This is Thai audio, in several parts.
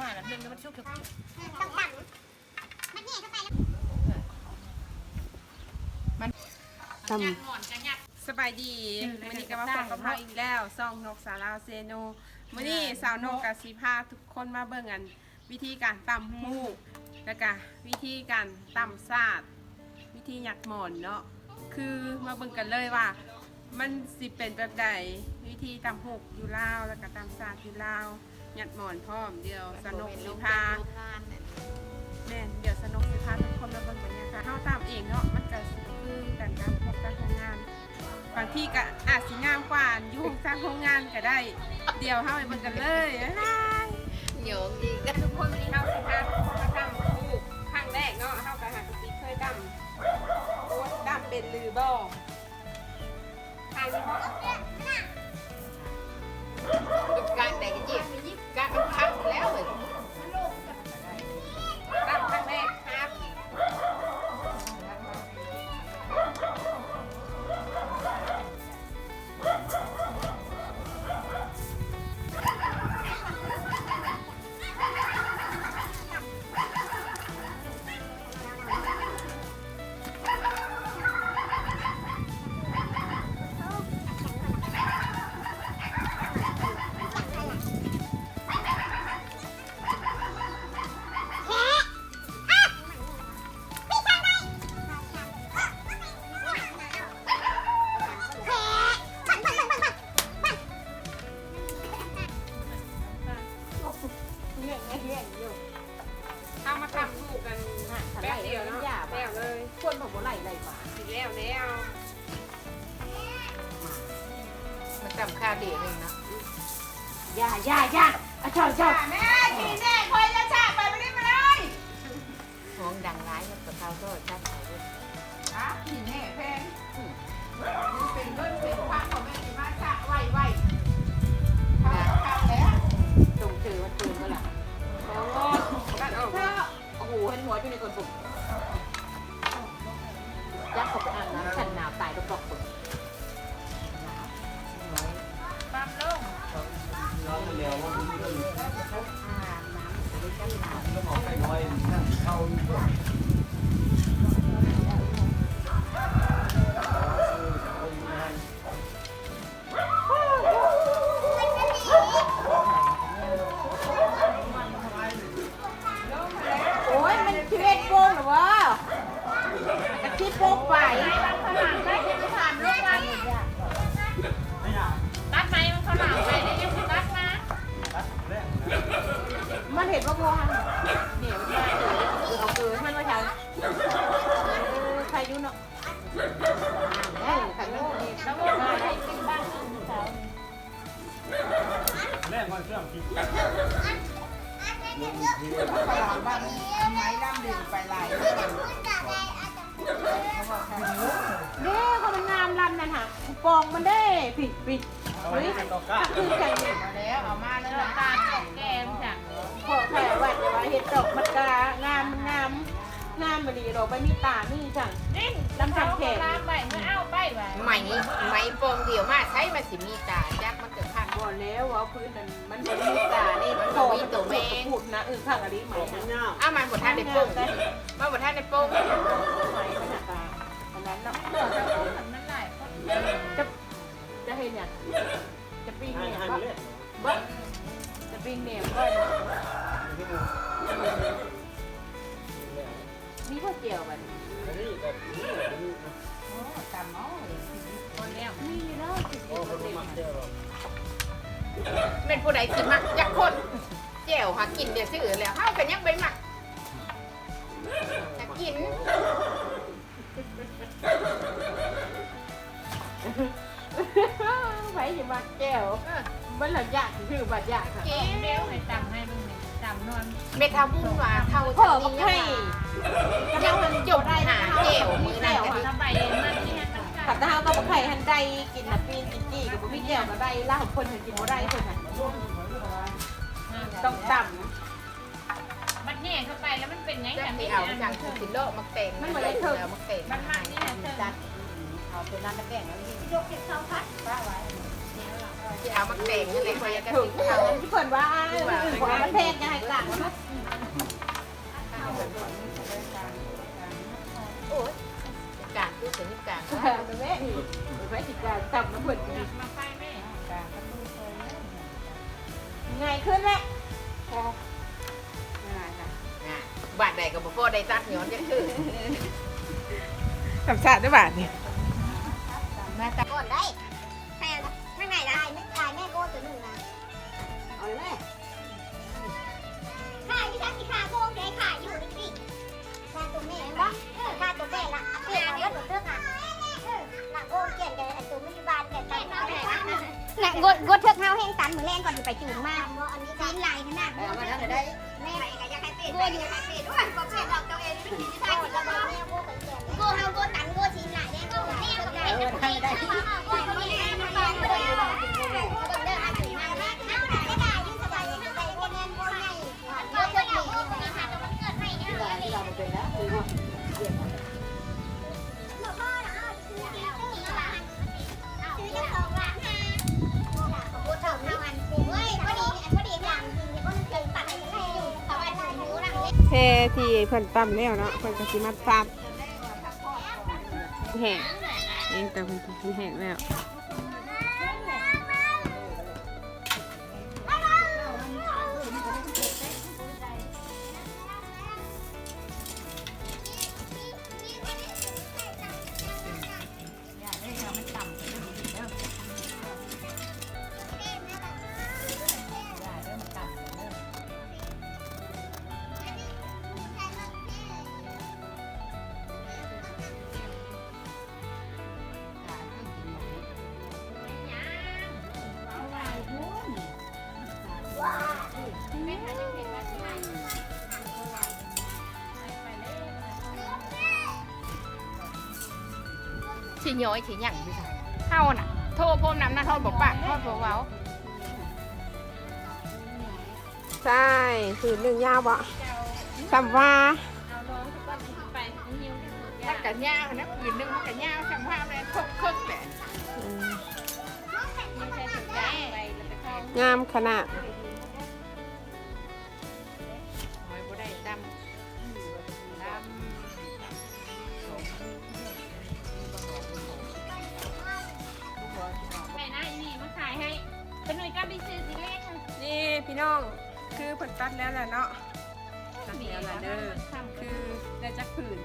มาแล้วเรื่องมันชุกชุกต้องต่ำมันเนี่ยเข้าไปแล้วตำสบายดีมื้อนี้ก็มาพบกับเราอีกแล้วซ่องนกสาลาวเซโนมื้อนี้สาวนกกับสีพาทุกคนมาเบิ่งกัน วิธีการตำหูกแล้วก็วิธีการตำซาดวิธีหยัดหมอนเนาะคือมาเบิ่งกันเลยว่า มันสิเป็นแบบใดวิธีตำหูกอยู่ลาวแล้วก็ตำซาดอยู่ลาวห ยัดหมอนพร้อมเดียวสนุกสีพาแม่นเดี๋ยวสนุกสิพาทุกคนมาเบิ่งบรรยากาศเฮาตามเองเนาะมันก็สิคือกันกับพวกการทำงานบางที่ก็อาจสิงามกว่าอยู่สร้างโรงงานก็ได้ เดี๋ยวเฮาไปเบิ่งกันเลยบ๊ายบายโยมยิงทุกคนวันนี้เฮาสิพาาย่าย่าอะชอบชอบแม่ทีแน่คอยจะฉากไปไม่ได้มาเลยห้องดังร้ายมันกับเขาก็ชัดไปเลยอะทีแน่แพงมันเป็นเงินเป็นพันของแม่ที่มาฉากไวไวทำทำแล้วจงถือมันปืนก็ล่ะโอ้นั่นเอาโอ้โหเห็นหัวอยู่ในคนปุ่มยักษ์เขาไปอ่านน้ำฉันหนาว กมันเครื่องบ้านไม้ดำดึงไปลายเด้เขามันงามลำนั่นฮะปองมันได้ปิดปิดเอาไว้เป็นตอกก้าคือใจเนี่ยแล้วเอามาแล้วตาของแกมจ้ะพอแผ่วัดแต่ว่าเห็ดดอกมันกางามงามงามมาดีดอกใบมีตามีจังนี่ลำพังแขกลามไปเมื่อเอาไปไว้ไหมไหมโปงเดียวมาใช้มาสิมีตายักมันเกิด ผ่านแล้วว่าพื้นมันมันบ่มีตานี่มันโตมันตัวแม่พูดนะเออข้างอะไรไหม่นะอ้ามันบทท่านในโป้งมาบทท่านในโป้งไหมมันหนักตาอันนั้นเนาะทำนั่นหนจะจะเห็นอย่างจะปิ้งให้เนี่ยให้ก็มันเล่นบ่จะปิ้งเนี่ยก็มีพวกเจียวมันอันนี้แบบนี้ตำเนาะคนแล้วมีเนาะสิบโอ้คนมักเดียวเป็นผู้ใดสิมักยักษ์คนแจ่วหากินเดี๋ยวซื้อแล้วเฮากันยังไปมักจะกินไผสิมาแก้วมันหลังยากคือบัดยากค่ะเก๋เร็วให้จำให้มึงเนี่ยจำนอนเม็ดทาบุญว่าเท่าพ่อจะก็มีให้ยังมันจบหาแจ่วมือนั่นกันสบายมันที่ให้ตั้งใจขับตาเฮาก็บ่ไข่หันใดกินหันปีนกิน จี้ก็บ่มีแก้วก็ได้ล่าคนหันกินบ่ได้เพิ่นน่ะต้องต่ำมันแน่เข้าไปแล้วมันเป็นยังจะไงมีเอาจังคือสิโลมักเตงมักเตงมันมันนี่นะเธอจัดเอาเป็นร้านแกงแล้วนี่ยกเก็บข้าวพัดป้าไว้ที่เอามักเตงอะไรคอยจะถึถึงงเขาเขาที่เพิ่นว่าเออว่ามันแพงยังให้กลางมันโอ้ย กลางคือเสียงกลางแม่นี่ไว้ติดการต่ำน้ำเบิดมาไปแม่ไงขึ้นแหละอะบาดใดกับพ่อได้ตัดย้อนยังคือ ทำชาติด้วยบาทเนี่ย นมือแรงก่อนไปจูงมากอันนี้จีนลายขนาดเอามาแล้วจะได้แม่ก็อยากให้เป็ดด้วยอยากให้เป็ดด้วยก็เป็ดดอกตัวเองเป็นที่ท่าที่ก็แม่โก้ไปเกี่ยนโก้เฮาโก้ตันโก้จีนลายแน่โก้แม่ก็ได้เออได้ได้โก้ไม่ได้ ที่เพิ่นตั้มแล้วเนาะเพิ่นก็สิมาตัดแห้งเองแต่เพิ่นสิแห้งแล้ว ชิย้อยชิหยั่งพี่ชายเท่าน่ะ โทรพมน้ำน้าโทรบอกปากโทรบอกเว้าใช่คือหนึ่งยาวบ่สำว่าเอากันยาวนะผืนหนึ่งมันกันยาวสัมภาษณ์เลยทุกคึกแหละอืมงามขนาด นี่พี่น้อง คือเพิ่นตัดแล้วแหละเนาะตัดแล้วล่ะเด้อคือได้จักผืน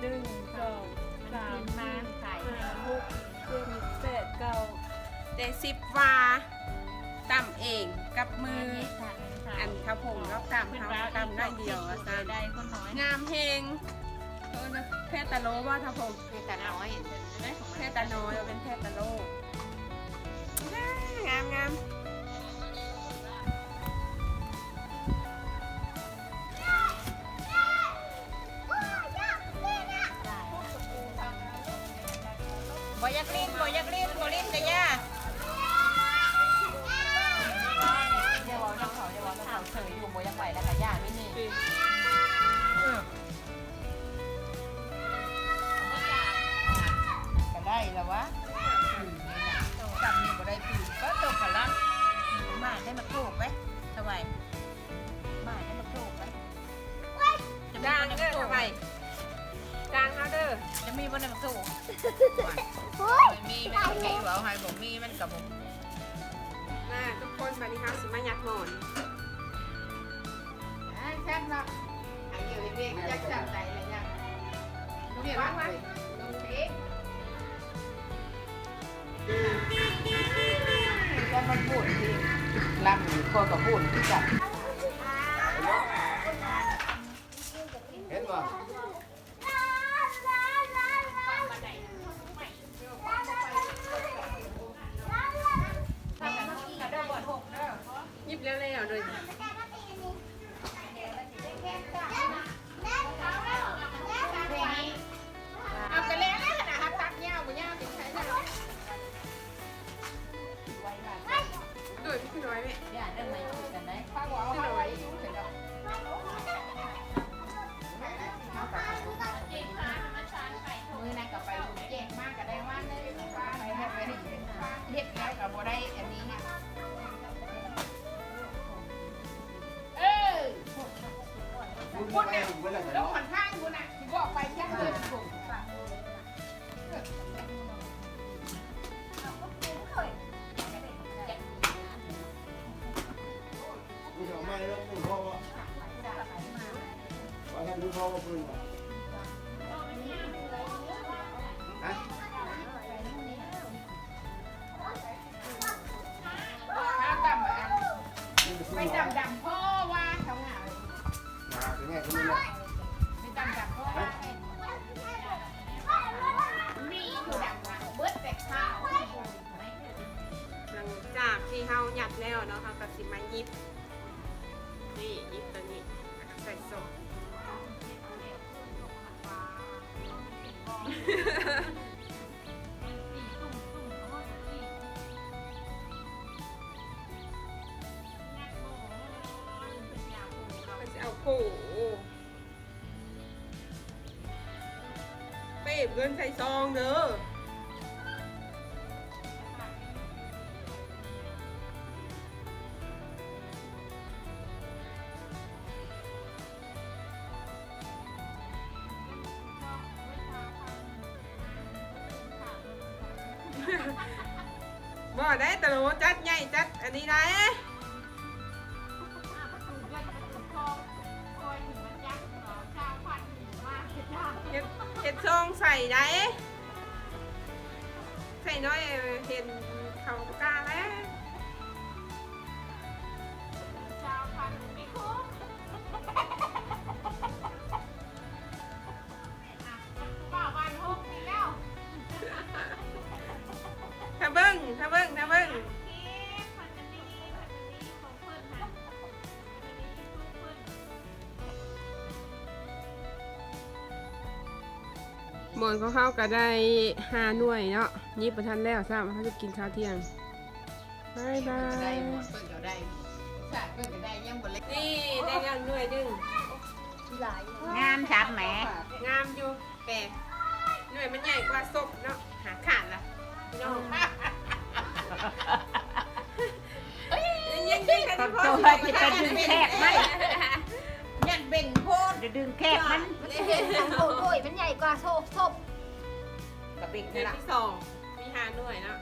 หนึ่งสองสามมาขายให้หกเจ็ดแปดเก้าได้สิบวาตำเองกับมือ อันข้าวผงแล้วตำเขาตำได้เดียวอาจารย์ได้คนน้อยงามเพลงเออนะแพทย์ตะโลว่าข้าวผงนี่แต่น้อยแพทย์ตะน้อยเป็นแพทย์ตะโลงามงาม อยากเล่นบ่อยากเล่นบ่เล่นแต่ย่าเดี๋ยวเราเขาเดี๋ยวเราเขาเฉยอยู่โมยังไหวแล้วกับย่าไม่นี่ก็ได้แล้ววะจำนี่บ่ได้ปีก็ตกกันละมาได้มาถูกไหมสบายมาได้มาถูกไหมกลางเด้อทำไมกลางเขาเด้อจะมีบ่ได้มาถูกมีไม่ต้องใช้หัวให้บ่มีมันกับบ่มาทุกคนมาดีครับสิมายัดหมอนแซ่บเนาะอายุเรียกจักจับใจเลยยังเรียกว่าลงเด็กแล้วมันพูดที่ลำอยู่คนกับพูดที่จับ ยิบนี่ยิบตัวนี้แล้วก็ใส่ส้มมันจะเอาโผเป้เงินใส่ซองเด้อ อได้แต่โลจัดใหญ่จัดอันนี้ได้เห็ดเห็ดซองใส่ได้ ใส่น้อยเห็นเขา เบิ้งถ้าเบิ้งถ้าเบิ้งหมอนของเขาก็ได้ห้าหน่วยเนาะยี่ประทันแล้วทราบว่าเขาจะกินข้าวเที่ยงบายบาได้ยหมดเพิ่งก็ได้สาดเพิ่งก็ได้ยังบ่เล็กนี่ได้ยังหน่วยหนึงงามชับแหมงามอยู่แต่หน่วยมันใหญ่กว่าศพเนาะหาขาดละพี่น้อง ยังยังยังกันพอตัวจะไปดึงแคบไหมยันเบ่งโพดจะดึงแคบมันมันจะเป็นสังโอ้ยมันใหญ่กว่าโซบโซบกับเบ่งเดือนนี่ล่ะที่สองมีห้าหน่วยเนาะ